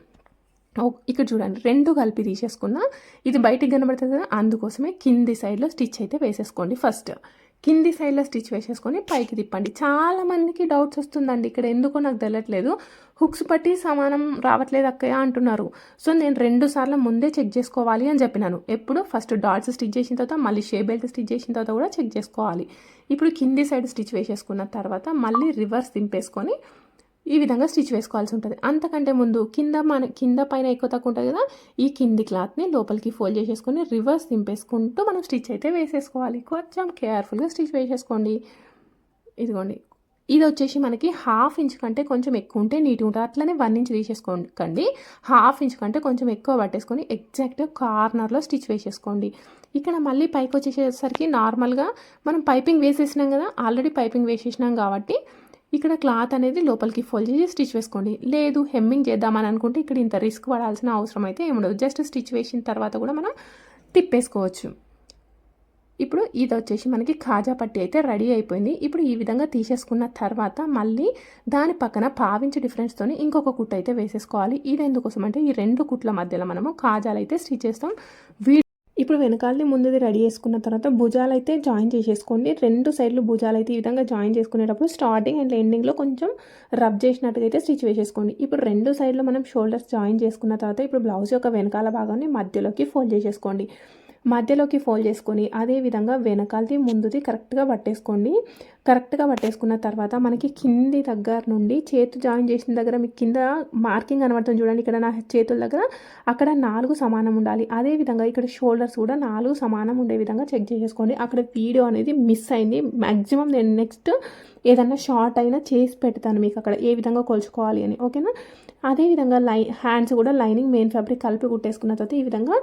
ఇక్కడ చూడండి రెండు కలిపి తీసేసుకున్నా ఇది బయటికి కనబడుతుంది కదా అందుకోసమే కింది సైడ్లో స్టిచ్ అయితే వేసేసుకోండి ఫస్ట్ కింది సైడ్లో స్టిచ్ వేసేసుకొని పైకి తిప్పండి. చాలామందికి డౌట్స్ వస్తుందండి ఇక్కడ ఎందుకో నాకు తెలియట్లేదు హుక్స్ పట్టి సమానం రావట్లేదు అక్కయ్య అంటున్నారు. సో నేను రెండు సార్లు ముందే చెక్ చేసుకోవాలి అని చెప్పినాను. ఎప్పుడు? ఫస్ట్ డాట్స్ స్టిచ్ చేసిన తర్వాత మళ్ళీ షే బెల్ట్ స్టిచ్ చేసిన తర్వాత కూడా చెక్ చేసుకోవాలి. ఇప్పుడు కింది సైడ్ స్టిచ్ వేసేసుకున్న తర్వాత మళ్ళీ రివర్స్ దింపేసుకొని ఈ విధంగా స్టిచ్ వేసుకోవాల్సి ఉంటుంది. అంతకంటే ముందు కింద మన కింద పైన ఎక్కువ తక్కువ ఉంటుంది కదా ఈ కింది క్లాత్ని లోపలికి ఫోల్డ్ చేసేసుకొని రివర్స్ దింపేసుకుంటూ మనం స్టిచ్ అయితే వేసేసుకోవాలి. కొంచెం కేర్ఫుల్గా స్టిచ్ వేసేసుకోండి. ఇదిగోండి. ఇది వచ్చేసి మనకి హాఫ్ ఇంచ్ కంటే కొంచెం ఎక్కువ ఉంటే నీట్గా ఉంటుంది. అట్లనే వన్ ఇంచ్ తీసేసుకోండి హాఫ్ ఇంచ్ కంటే కొంచెం ఎక్కువ పట్టేసుకొని ఎగ్జాక్ట్ కార్నర్లో స్టిచ్ వేసేసుకోండి. ఇక్కడ మళ్ళీ పైకి వచ్చేసేసరికి నార్మల్గా మనం పైపింగ్ వేసేసినాం కదా ఆల్రెడీ పైపింగ్ వేసేసినాం కాబట్టి ఇక్కడ క్లాత్ అనేది లోపలికి ఫోల్డ్ చేసి స్టిచ్ వేసుకోండి. లేదు హెమ్మింగ్ చేద్దామని అనుకుంటే ఇక్కడ ఇంత రిస్క్ పడాల్సిన అవసరం అయితే ఏముండదు జస్ట్ స్టిచ్ వేసిన తర్వాత కూడా మనం తిప్పేసుకోవచ్చు. ఇప్పుడు ఇది వచ్చేసి మనకి కాజా పట్టి అయితే రెడీ అయిపోయింది. ఇప్పుడు ఈ విధంగా తీసేసుకున్న తర్వాత మళ్ళీ దాని పక్కన పావించి డిఫరెన్స్తో ఇంకొక కుట్టు అయితే వేసేసుకోవాలి. ఇది ఎందుకోసం అంటే ఈ రెండు కుట్ల మధ్యలో మనము కాజాలు అయితే స్టిచ్ చేస్తాం. వీ ఇప్పుడు వెనకాలని ముందుది రెడీ చేసుకున్న తర్వాత భుజాలు అయితే జాయిన్ చేసేసుకోండి. రెండు సైడ్లు భుజాలు అయితే ఈ విధంగా జాయిన్ చేసుకునేటప్పుడు స్టార్టింగ్ అండ్ ఎండింగ్లో కొంచెం రబ్ చేసినట్టుగా అయితే స్టిచ్ వేసేసుకోండి. ఇప్పుడు రెండు సైడ్లో మనం షోల్డర్స్ జాయిన్ చేసుకున్న తర్వాత ఇప్పుడు బ్లౌజ్ యొక్క వెనకాల భాగాన్ని మధ్యలోకి ఫోల్డ్ చేసేసుకోండి. మధ్యలోకి ఫోల్డ్ చేసుకొని అదే విధంగా వెనకాలది ముందుది కరెక్ట్గా పట్టేసుకోండి. కరెక్ట్గా పట్టేసుకున్న తర్వాత మనకి కింది దగ్గర నుండి చేతు జాయిన్ చేసిన దగ్గర మీకు కింద మార్కింగ్ కనబడుతుంది చూడండి ఇక్కడ నా చేతుల దగ్గర. అక్కడ నాలుగు సమానం ఉండాలి. అదే విధంగా ఇక్కడ షోల్డర్స్ కూడా నాలుగు సమానం ఉండే విధంగా చెక్ చేసేసుకోండి. అక్కడ వీడియో అనేది మిస్ అయింది. మ్యాక్సిమం నేను నెక్స్ట్ ఏదన్నా షార్ట్ అయినా చేసి పెడతాను మీకు అక్కడ ఏ విధంగా కొలుచుకోవాలి అని. ఓకేనా? అదేవిధంగా లై హ్యాండ్స్ కూడా లైనింగ్ మెయిన్ ఫ్యాబ్రిక్ కలిపి కుట్టేసుకున్న తర్వాత ఈ విధంగా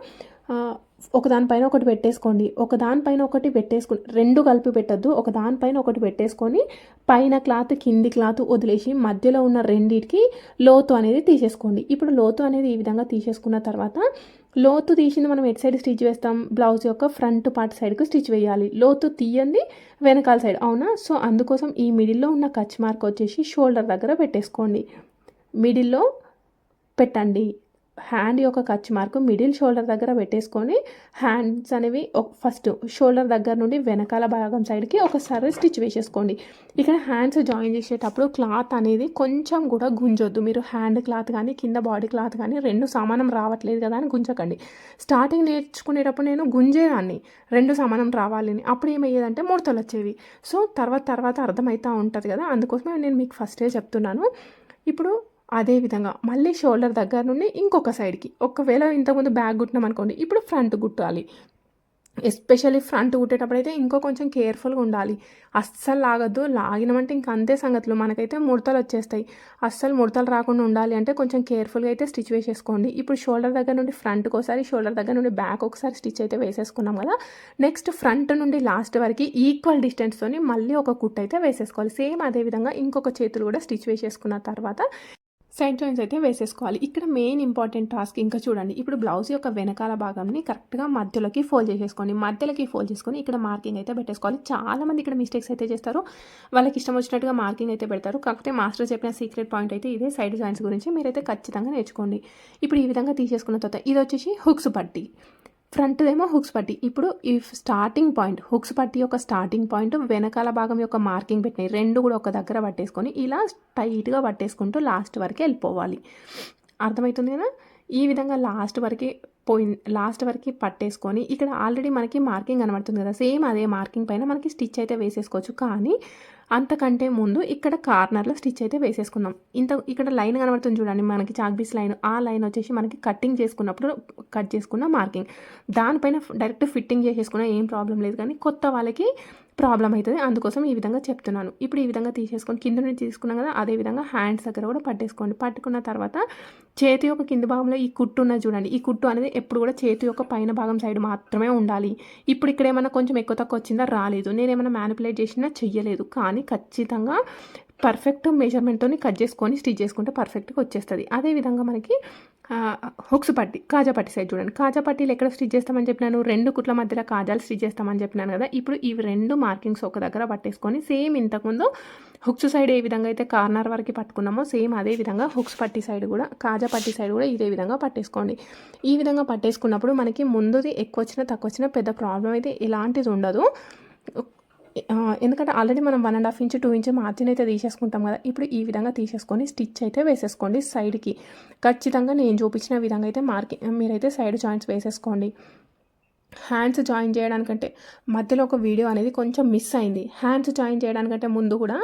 ఆ, ఒక దానిపైన ఒకటి పెట్టేసుకోండి. ఒక దానిపైన ఒకటి పెట్టేసుకుని రెండు కలిపి పెట్టద్దు. ఒక దానిపైన ఒకటి పెట్టేసుకొని పైన క్లాత్ కింది క్లాత్ వదిలేసి మధ్యలో ఉన్న రెండింటికి లోతు అనేది తీసేసుకోండి. ఇప్పుడు లోతు అనేది ఈ విధంగా తీసేసుకున్న తర్వాత లోతు తీసింది మనం ఎటు సైడ్ స్టిచ్ వేస్తాం? బ్లౌజ్ యొక్క ఫ్రంట్ పార్ట్ సైడ్కి స్టిచ్ వేయాలి. లోతు తీయండి వెనకాల సైడ్. అవునా? సో అందుకోసం ఈ మిడిల్లో ఉన్న కచ్ మార్క్ వచ్చేసి షోల్డర్ దగ్గర పెట్టేసుకోండి. మిడిల్లో పెట్టండి. హ్యాండ్ యొక్క కచ్ మార్క్ మిడిల్ షోల్డర్ దగ్గర పెట్టేసుకొని హ్యాండ్స్ అనేవి ఫస్ట్ షోల్డర్ దగ్గర నుండి వెనకాల భాగం సైడ్కి ఒకసారి స్టిచ్ వేసేసుకోండి. ఇక్కడ హ్యాండ్స్ జాయిన్ చేసేటప్పుడు క్లాత్ అనేది కొంచెం కూడా గుంజొద్దు. మీరు హ్యాండ్ క్లాత్ కానీ కింద బాడీ క్లాత్ కానీ రెండు సమానం రావట్లేదు కదా అని గుంజకండి. స్టార్టింగ్ నేర్చుకునేటప్పుడు నేను గుంజేదాన్ని. రెండు సమానం రావాలని. అప్పుడు ఏమయ్యేదంటే ముడతలు వచ్చేవి. సో తర్వాత తర్వాత అర్థమవుతూ ఉంటుంది కదా. అందుకోసమే నేను మీకు ఫస్టే చెప్తున్నాను. ఇప్పుడు అదే విధంగా మళ్ళీ షోల్డర్ దగ్గర నుండి ఇంకొక సైడ్కి. ఒకవేళ ఇంతకుముందు బ్యాగ్ కుట్టినాం అనుకోండి ఇప్పుడు ఫ్రంట్ కుట్టాలి. ఎస్పెషల్లీ ఫ్రంట్ కుట్టేటప్పుడు అయితే ఇంకో కొంచెం కేర్ఫుల్గా ఉండాలి. అస్సలు లాగద్దు లాగినామంటే ఇంక అంతే సంగతులు. మనకైతే ముడతలు వచ్చేస్తాయి. అస్సలు ముడతలు రాకుండా ఉండాలి అంటే కొంచెం కేర్ఫుల్గా అయితే స్టిచ్ వేసేసుకోండి. ఇప్పుడు షోల్డర్ దగ్గర నుండి ఫ్రంట్కి ఒకసారి షోల్డర్ దగ్గర నుండి బ్యాక్ ఒకసారి స్టిచ్ అయితే వేసేసుకున్నాం కదా. నెక్స్ట్ ఫ్రంట్ నుండి లాస్ట్ వరకు ఈక్వల్ డిస్టెన్స్తోని మళ్ళీ ఒక కుట్ అయితే వేసేసుకోవాలి. సేమ్ అదే విధంగా ఇంకొక చేతులు కూడా స్టిచ్ వేసేసుకున్న తర్వాత సైడ్ జాయింట్స్ అయితే వేసేసుకోవాలి. ఇక్కడ మెయిన్ ఇంపార్టెంట్ టాస్క్ ఇంకా చూడండి. ఇప్పుడు బ్లౌజ్ యొక్క వెనకాల భాగంని కరెక్ట్గా మధ్యలోకి ఫోల్డ్ చేసేసుకోండి. మధ్యలోకి ఫోల్డ్ చేసుకొని ఇక్కడ మార్కింగ్ అయితే పెట్టేసుకోవాలి. చాలా మంది ఇక్కడ మిస్టేక్స్ అయితే చేస్తారు. వాళ్ళకి ఇష్టం వచ్చినట్టుగా మార్కింగ్ అయితే పెడతారు. కాకపోతే మాస్టర్ చెప్పిన సీక్రెట్ పాయింట్ అయితే ఇదే సైడ్ జాయింట్స్ గురించి మీరైతే ఖచ్చితంగా నేర్చుకోండి. ఇప్పుడు ఈ విధంగా తీసేసుకున్న తర్వాత ఇది వచ్చేసి హుక్స్ పట్టి. ఫ్రంట్ ఏమో హుక్స్ పట్టి. ఇప్పుడు ఈ స్టార్టింగ్ పాయింట్ హుక్స్ పట్టి యొక్క స్టార్టింగ్ పాయింట్ వెనకాల భాగం యొక్క మార్కింగ్ పెట్టినాయి. రెండు కూడా ఒక దగ్గర పట్టేసుకొని ఇలా టైట్గా పట్టేసుకుంటూ లాస్ట్ వరకు వెళ్ళిపోవాలి. అర్థమవుతుంది కదా? ఈ విధంగా లాస్ట్ వరకు పోయి లాస్ట్ వరకు పట్టేసుకొని ఇక్కడ ఆల్రెడీ మనకి మార్కింగ్ కనబడుతుంది కదా? సేమ్ అదే మార్కింగ్ పైన మనకి స్టిచ్ అయితే వేసేసుకోవచ్చు. కానీ అంతకంటే ముందు ఇక్కడ కార్నర్లో స్టిచ్ అయితే వేసేసుకుందాం. ఇంత ఇక్కడ లైన్ కనబడుతుంది చూడండి మనకి చాక్బీస్ లైన్ ఆ లైన్ వచ్చేసి మనకి కటింగ్ చేసుకున్నప్పుడు కట్ చేసుకున్న మార్కింగ్. దానిపైన డైరెక్ట్ ఫిట్టింగ్ చేసేసుకున్న ఏం ప్రాబ్లం లేదు కానీ కొత్త వాళ్ళకి ప్రాబ్లం అవుతుంది అందుకోసం ఈ విధంగా చెప్తున్నాను. ఇప్పుడు ఈ విధంగా తీసేసుకొని కింద నుంచి తీసుకున్నాం కదా అదే విధంగా హ్యాండ్స్ దగ్గర కూడా పట్టేసుకోండి. పట్టుకున్న తర్వాత చేతి యొక్క కింద భాగంలో ఈ కుట్టు ఉన్నది చూడండి. ఈ కుట్టు అనేది ఎప్పుడు కూడా చేతి యొక్క పైన భాగం సైడ్ మాత్రమే ఉండాలి. ఇప్పుడు ఇక్కడ ఏమైనా కొంచెం ఎక్కువ తక్కువ వచ్చిందా? రాలేదు. నేను ఏమైనా మ్యానిపులేట్ చేసినా చెయ్యలేదు. కానీ ఖచ్చితంగా పర్ఫెక్ట్ మెజర్మెంట్తో కట్ చేసుకొని స్టిచ్ చేసుకుంటే పర్ఫెక్ట్గా వచ్చేస్తుంది. అదేవిధంగా మనకి హుక్స్ పట్టి కాజా పట్టి సైడ్ చూడండి. కాజా పట్టీలు ఎక్కడ స్టిచ్ చేస్తామని చెప్పినాను? రెండు కుట్ల మధ్యలో కాజాలు స్టిచ్ చేస్తామని చెప్పినాను కదా. ఇప్పుడు ఇవి రెండు మార్కింగ్స్ ఒక దగ్గర పట్టేసుకొని సేమ్ ఇంతకుముందు హుక్స్ సైడ్ ఏ విధంగా అయితే కార్నర్ వరకు పట్టుకున్నామో సేమ్ అదే విధంగా హుక్స్ పట్టి సైడ్ కూడా కాజా పట్టి సైడ్ కూడా ఇదే విధంగా పట్టేసుకోండి. ఈ విధంగా పట్టేసుకున్నప్పుడు మనకి ముందుది ఎక్కువ వచ్చినా తక్కువ వచ్చినా పెద్ద ప్రాబ్లం అయితే ఎలాంటిది ఉండదు. ఎందుకంటే ఆల్రెడీ మనం one and half inch two inch margin అయితే తీసేసుకుంటాం కదా. ఇప్పుడు ఈ విధంగా తీసేసుకొని స్టిచ్ అయితే వేసేసుకోండి సైడ్కి ఖచ్చితంగా నేను చూపించిన విధంగా అయితే మార్కి మీరైతే సైడ్ జాయింట్స్ వేసేసుకోండి. హ్యాండ్స్ జాయిన్ చేయడానికంటే మధ్యలో ఒక వీడియో అనేది కొంచెం మిస్ అయింది. హ్యాండ్స్ జాయిన్ చేయడానికంటే ముందు కూడా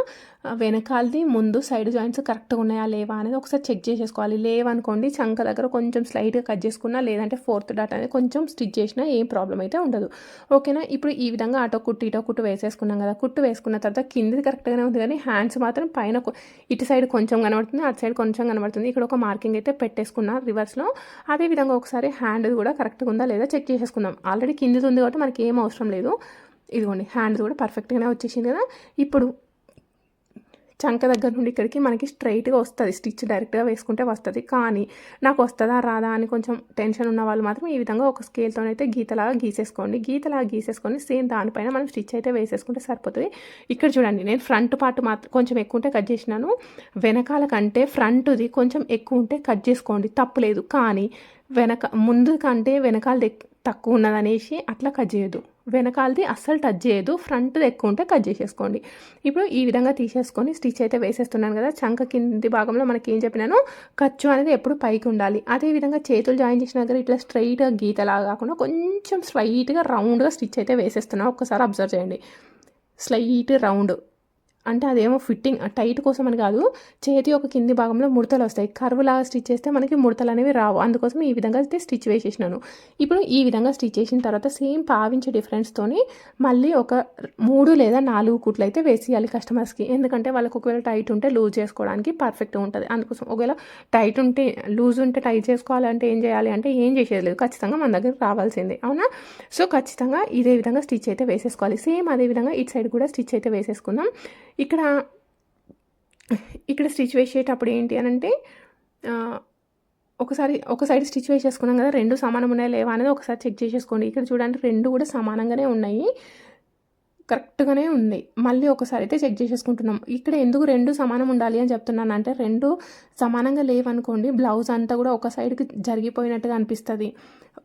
వెనకాలది ముందు సైడ్ జాయింట్స్ కరెక్ట్గా ఉన్నాయా లేవా అనేది ఒకసారి చెక్ చేసేసుకోవాలి. లేవనుకోండి చంక దగ్గర కొంచెం స్లైట్గా కట్ చేసుకున్నా లేదంటే ఫోర్త్ డాట్ అనేది కొంచెం స్టిచ్ చేసినా ఏం ప్రాబ్లం అయితే ఉండదు. ఓకేనా? ఇప్పుడు ఈ విధంగా అటో కుట్టు ఇటో కుట్టు వేసేసుకున్నాం కదా కుట్టు వేసుకున్న తర్వాత కిందది కరెక్ట్గానే ఉంది కానీ హ్యాండ్స్ మాత్రం పైన ఇటు సైడ్ కొంచెం కనబడుతుంది అటు సైడ్ కొంచెం కనబడుతుంది. ఇక్కడ ఒక మార్కింగ్ అయితే పెట్టేసుకున్నా రివర్స్లో. అదేవిధంగా ఒకసారి హ్యాండ్ కూడా కరెక్ట్గా ఉందా లేదా చెక్ చేసేసుకుందాం. ఆల్రెడీ కిందిది ఉంది కాబట్టి మనకి ఏం అవసరం లేదు. ఇదిగోండి హ్యాండ్ కూడా పర్ఫెక్ట్గానే వచ్చేసింది కదా. ఇప్పుడు చంక దగ్గర నుండి ఇక్కడికి మనకి స్ట్రైట్గా వస్తుంది స్టిచ్ డైరెక్ట్గా వేసుకుంటే వస్తుంది. కానీ నాకు వస్తుందా రాదా అని కొంచెం టెన్షన్ ఉన్న వాళ్ళు మాత్రం ఈ విధంగా ఒక స్కేల్తో అయితే గీతలాగా గీసేసుకోండి. గీతలాగా గీసేసుకొని సేమ్ దానిపైన మనం స్టిచ్ అయితే వేసేసుకుంటే సరిపోతుంది. ఇక్కడ చూడండి నేను ఫ్రంట్ పార్ట్ మాత్రం కొంచెం ఎక్కువ ఉంటే కట్ చేసినాను. వెనకాల కంటే ఫ్రంట్ది కొంచెం ఎక్కువ ఉంటే కట్ చేసుకోండి తప్పులేదు కానీ వెనక ముందు కంటే వెనకాలది తక్కువ ఉన్నదనేసి అట్లా కట్ చేయదు వెనకాలది అస్సలు టచ్ చేయదు ఫ్రంట్ది ఎక్కువ ఉంటే కట్ చేసేసుకోండి. ఇప్పుడు ఈ విధంగా తీసేసుకొని స్టిచ్ అయితే వేసేస్తున్నాను కదా. చంక కింది భాగంలో మనకి ఏం చెప్పినాను? ఖర్చు అనేది ఎప్పుడు పైకి ఉండాలి. అదే విధంగా చేతులు జాయిన్ చేసిన దగ్గర ఇట్లా స్ట్రైట్గా గీతలాగా కాకుండా కొంచెం స్ట్రైట్గా రౌండ్గా స్టిచ్ అయితే వేసేస్తున్నాను ఒక్కసారి అబ్జర్వ్ చేయండి. స్లైట్ రౌండ్ అంటే అదేమో ఫిట్టింగ్ టైట్ కోసం అని కాదు చేతి ఒక కింది భాగంలో ముడతలు వస్తాయి. కర్వ్ లాగా స్టిచ్ చేస్తే మనకి ముడతలు అనేవి రావు. అందుకోసం ఈ విధంగా అయితే స్టిచ్ వేసేసినాను. ఇప్పుడు ఈ విధంగా స్టిచ్ చేసిన తర్వాత సేమ్ పావించే డిఫరెన్స్తోని మళ్ళీ ఒక మూడు లేదా నాలుగు కుట్లు అయితే వేసేయాలి కస్టమర్స్కి. ఎందుకంటే వాళ్ళకి ఒకవేళ టైట్ ఉంటే లూజ్ చేసుకోవడానికి పర్ఫెక్ట్గా ఉంటుంది. అందుకోసం ఒకవేళ టైట్ ఉంటే లూజ్ ఉంటే టైట్ చేసుకోవాలంటే ఏం చేయాలి అంటే ఏం చేసేది లేదు. ఖచ్చితంగా మన దగ్గర రావాల్సిందే. అవునా? సో ఖచ్చితంగా ఇదే విధంగా స్టిచ్ అయితే వేసేసుకోవాలి. సేమ్ అదే విధంగా ఇటు సైడ్ కూడా స్టిచ్ అయితే వేసేసుకుందాం. ఇక్కడ ఇక్కడ స్టిచ్ వేసేటప్పుడు ఏంటి అని అంటే ఒకసారి ఒక సైడ్ స్టిచ్ వేసేసుకున్నాం కదా రెండు సమానం ఉన్నాయా లేవా అనేది ఒకసారి చెక్ చేసేసుకోండి. ఇక్కడ చూడండి రెండు కూడా సమానంగానే ఉన్నాయి. కరెక్ట్గానే ఉంది. మళ్ళీ ఒకసారి అయితే చెక్ చేసేసుకుంటున్నాం. ఇక్కడ ఎందుకు రెండు సమానం ఉండాలి అని చెప్తున్నాను. అంటే రెండు సమానంగా లేవనుకోండి బ్లౌజ్ అంతా కూడా ఒక సైడ్కి జరిగిపోయినట్టుగా అనిపిస్తుంది.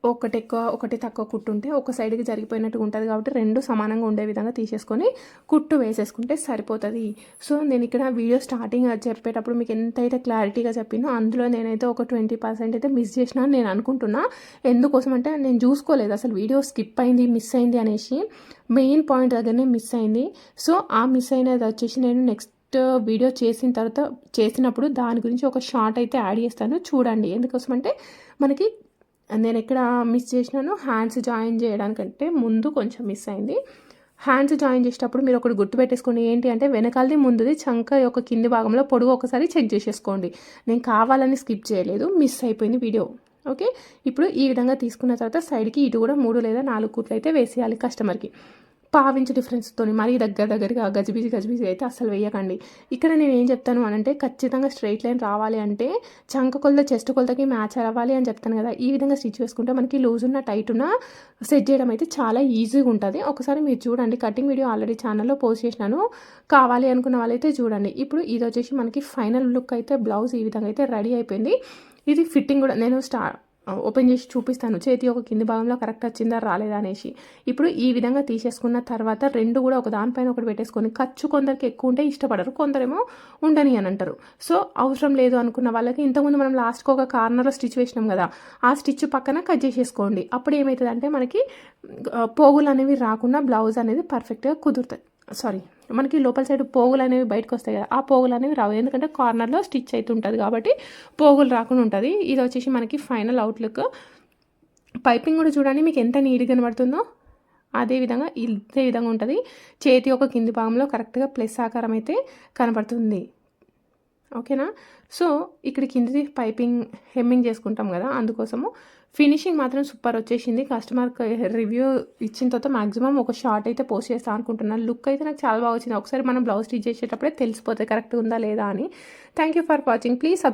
ఒకటి ఎక్కువ ఒకటి తక్కువ కుట్టు ఉంటే ఒక సైడ్కి జరిగిపోయినట్టుగా ఉంటుంది కాబట్టి రెండు సమానంగా ఉండే విధంగా తీసేసుకొని కుట్టు వేసేసుకుంటే సరిపోతుంది. సో నేను ఇక్కడ వీడియో స్టార్టింగ్ చెప్పేటప్పుడు మీకు ఎంతైతే క్లారిటీగా చెప్పినో అందులో నేనైతే ఒక ట్వంటీ పర్సెంట్ అయితే మిస్ చేసిన నేను అనుకుంటున్నా. ఎందుకోసం అంటే నేను చూసుకోలేదు. అసలు వీడియో స్కిప్ అయింది మిస్ అయింది అనేసి. మెయిన్ పాయింట్ దగ్గరనే మిస్ అయింది. సో ఆ మిస్ అయినది వచ్చేసి నేను నెక్స్ట్ వీడియో చేసిన తర్వాత చేసినప్పుడు దాని గురించి ఒక షార్ట్ అయితే యాడ్ చేస్తాను. చూడండి. ఎందుకోసం అంటే మనకి నేను ఎక్కడ మిస్ చేసినాను హ్యాండ్స్ జాయిన్ చేయడానికంటే ముందు కొంచెం మిస్ అయింది. హ్యాండ్స్ జాయిన్ చేసేటప్పుడు మీరు ఒకటి గుర్తుపెట్టేసుకోండి ఏంటి అంటే వెనకాలది ముందుది చంక యొక్క కింది భాగంలో పొడుగు ఒకసారి చెక్ చేసేసుకోండి. నేను కావాలని స్కిప్ చేయలేదు. మిస్ అయిపోయింది వీడియో. ఓకే? ఇప్పుడు ఈ విధంగా తీసుకున్న తర్వాత సైడ్కి ఇటు కూడా మూడు లేదా నాలుగు కూట్లు అయితే వేసేయాలి కస్టమర్కి. పావించు డిఫరెన్స్తో మరీ దగ్గర దగ్గరగా గజిబిజి గజిబిజి అయితే అస్సలు వేయకండి. ఇక్కడ నేను ఏం చెప్తాను అని అంటే ఖచ్చితంగా స్ట్రైట్ లైన్ రావాలి అంటే చంక కొలత చెస్ట్ కొలతకి మ్యాచ్ అవ్వాలి అని చెప్తాను కదా. ఈ విధంగా స్టిచ్ వేసుకుంటే మనకి లూజ్ ఉన్న టైట్ ఉన్న సెట్ చేయడం అయితే చాలా ఈజీగా ఉంటుంది. ఒకసారి మీరు చూడండి కటింగ్ వీడియో ఆల్రెడీ ఛానల్లో పోస్ట్ చేసినాను. కావాలి అనుకున్న వాళ్ళైతే చూడండి. ఇప్పుడు ఇది వచ్చేసి మనకి ఫైనల్ లుక్ అయితే బ్లౌజ్ ఈ విధంగా అయితే రెడీ అయిపోయింది. ఇది ఫిట్టింగ్ కూడా నేను స్టా ఓపెన్ చేసి చూపిస్తాను. చేతి ఒక కింది భాగంలో కరెక్ట్ వచ్చిందా రాలేదా అనేసి. ఇప్పుడు ఈ విధంగా తీసేసుకున్న తర్వాత రెండు కూడా ఒక దానిపైన ఒకటి పెట్టేసుకొని ఖర్చు కొందరికి ఎక్కువ ఉంటే ఇష్టపడరు కొందరేమో ఉండని అని అంటారు. సో అవసరం లేదు అనుకున్న వాళ్ళకి ఇంతకుముందు మనం లాస్ట్కి ఒక కార్నర్లో స్టిచ్ వేసినాం కదా ఆ స్టిచ్ పక్కన కట్ చేసేసుకోండి. అప్పుడు ఏమవుతుంది అంటే మనకి పోగులు అనేవి రాకుండా బ్లౌజ్ అనేది పర్ఫెక్ట్గా కుదురుతుంది. సారీ మనకి లోపల సైడ్ పోగులు అనేవి బయటకు వస్తాయి కదా ఆ పోగులు అనేవి రావు. ఎందుకంటే కార్నర్లో స్టిచ్ అయితే ఉంటుంది కాబట్టి పోగులు రాకుండా ఉంటుంది. ఇది వచ్చేసి మనకి ఫైనల్ అవుట్లుక్ పైపింగ్ కూడా చూడండి మీకు ఎంత నీట్గా కనబడుతుందో అదే విధంగా ఇదే విధంగా ఉంటుంది. చేతి ఒక కింది భాగంలో కరెక్ట్గా ప్లస్ ఆకారం అయితే కనబడుతుంది. ఓకేనా సో ఇక్కడ కిందిది పైపింగ్ హెమ్మింగ్ చేసుకుంటాం కదా అందుకోసము ఫినిషింగ్ మాత్రం సూపర్ వచ్చేసింది. కస్టమర్ రివ్యూ ఇచ్చిన తర్వాత మాక్సిమం ఒక షార్ట్ అయితే పోస్ట్ చేస్తాను అనుకుంటున్నాను. లుక్ అయితే నాకు చాలా బాగా వచ్చింది. ఒకసారి మనం బ్లౌజ్ స్టిచ్ చేసేటప్పుడే తెలిసిపోతే కరెక్ట్ ఉందా లేదా అని. Thank you for watching. Please subscribe